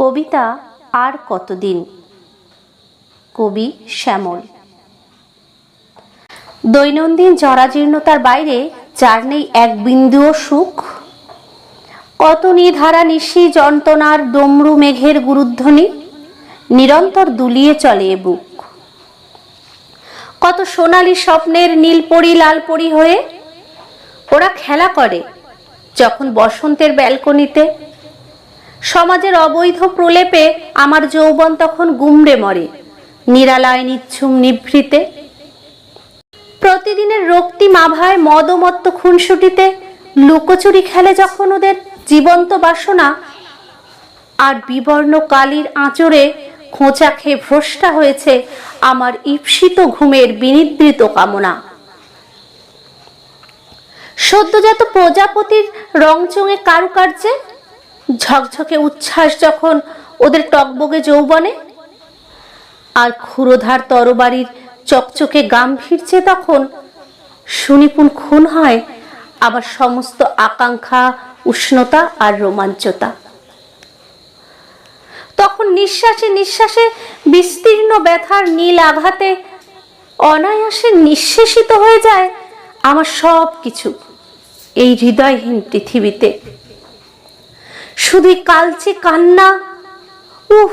কবিতা আর কতদিন? কবি শ্যামল। দৈনন্দিন জরাজীর্ণতার বাইরে যার নেই এক বিন্দুও সুখ? কত নিধারা নিশি যন্ত্রণার ডমরু মেঘের গুরুধ্বনি? নিরন্তর দুলিয়ে চলে এ বুক। কত সোনালি স্বপ্নের নীলপরি লালপরি হয়ে? ওরা খেলা করে যখন বসন্তের ব্যালকনিতে। সমাজের অবৈধ প্রলেপে আমার যৌবন তখন গুমড়ে মরে, নিরালয় নিচ্ছুম নিভৃতে। প্রতিদিনের রক্তিম আভায় মদমত্ত খুনসুটিতে লুকোচুরি খেলে যখন ওদের জীবন্ত বাসনা, আর বিবর্ণ কালির আঁচড়ে খোঁচা খেয়ে ভ্রষ্টা হয়েছে আমার ঈপ্সিত ঘুমের বিনিদ্রিত কামনা। সদ্যজাত প্রজাপতির রংচঙে কারুকার্যে ঝকঝকে উচ্ছ্বাস যখন ওদের টকবগে যৌবনে, আর ক্ষুরোধার তরবারির চকচকে গাম্ভীর্যে তখন, সুনিপুণ খুন হয় আবার সমস্ত আকাঙ্ক্ষা, উষ্ণতা আর রোমাঞ্চতা। তখন নিঃশ্বাসে নিঃশ্বাসে বিস্তীর্ণ ব্যথার নীল আঘাতে অনায়াসে নিঃশেষিত হয়ে যায় আমার সব কিছু এই হৃদয়হীন পৃথিবীতে। শুধুই কালচে কান্না? উফ,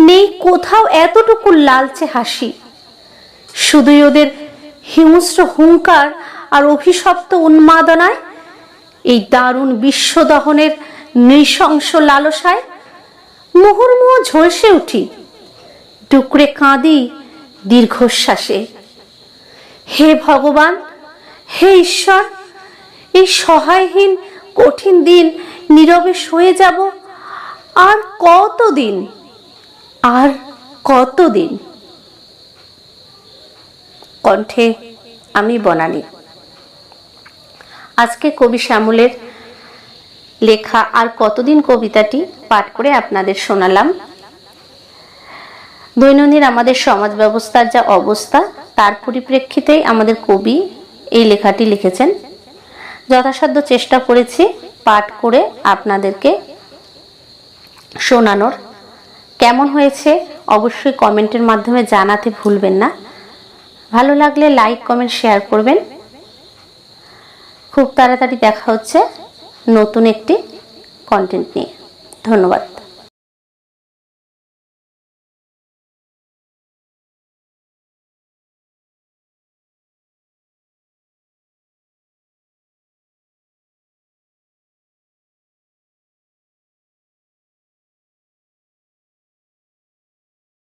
নেই কোথাও এতটুকু লালচে হাসি। শুধুই ওদের হিংস্র হুঙ্কার আর অভিশপ্ত উন্মাদনায়? এই দারুণ বিশ্বদহনের নৃশংস লালসায়? মুহুর্মুহ ঝলসে উঠি। টুকরে কাঁদি দীর্ঘশ্বাসে। হে ভগবান, হে ঈশ্বর, এই সহায়হীন কঠিন দিন নীরবে সয়ে যাব। আর কতদিন? আর কতদিন? কণ্ঠে আমি বনানি। আজকে কবি শ্যামলের লেখা আর কতদিন কবিতাটি পাঠ করে আপনাদের শোনালাম। দৈনন্দিন আমাদের সমাজ ব্যবস্থার যা অবস্থা, তার পরিপ্রেক্ষিতেই আমাদের কবি এই লেখাটি লিখেছেন। যথাসাধ্য চেষ্টা করেছি পাঠ করে আপনাদেরকে শোনানোর। কেমন হয়েছে অবশ্যই কমেন্টের মাধ্যমে জানাতে ভুলবেন না। ভালো লাগলে লাইক, কমেন্ট, শেয়ার করবেন। খুব তাড়াতাড়ি দেখা হচ্ছে নতুন একটি কন্টেন্ট নিয়ে। ধন্যবাদ।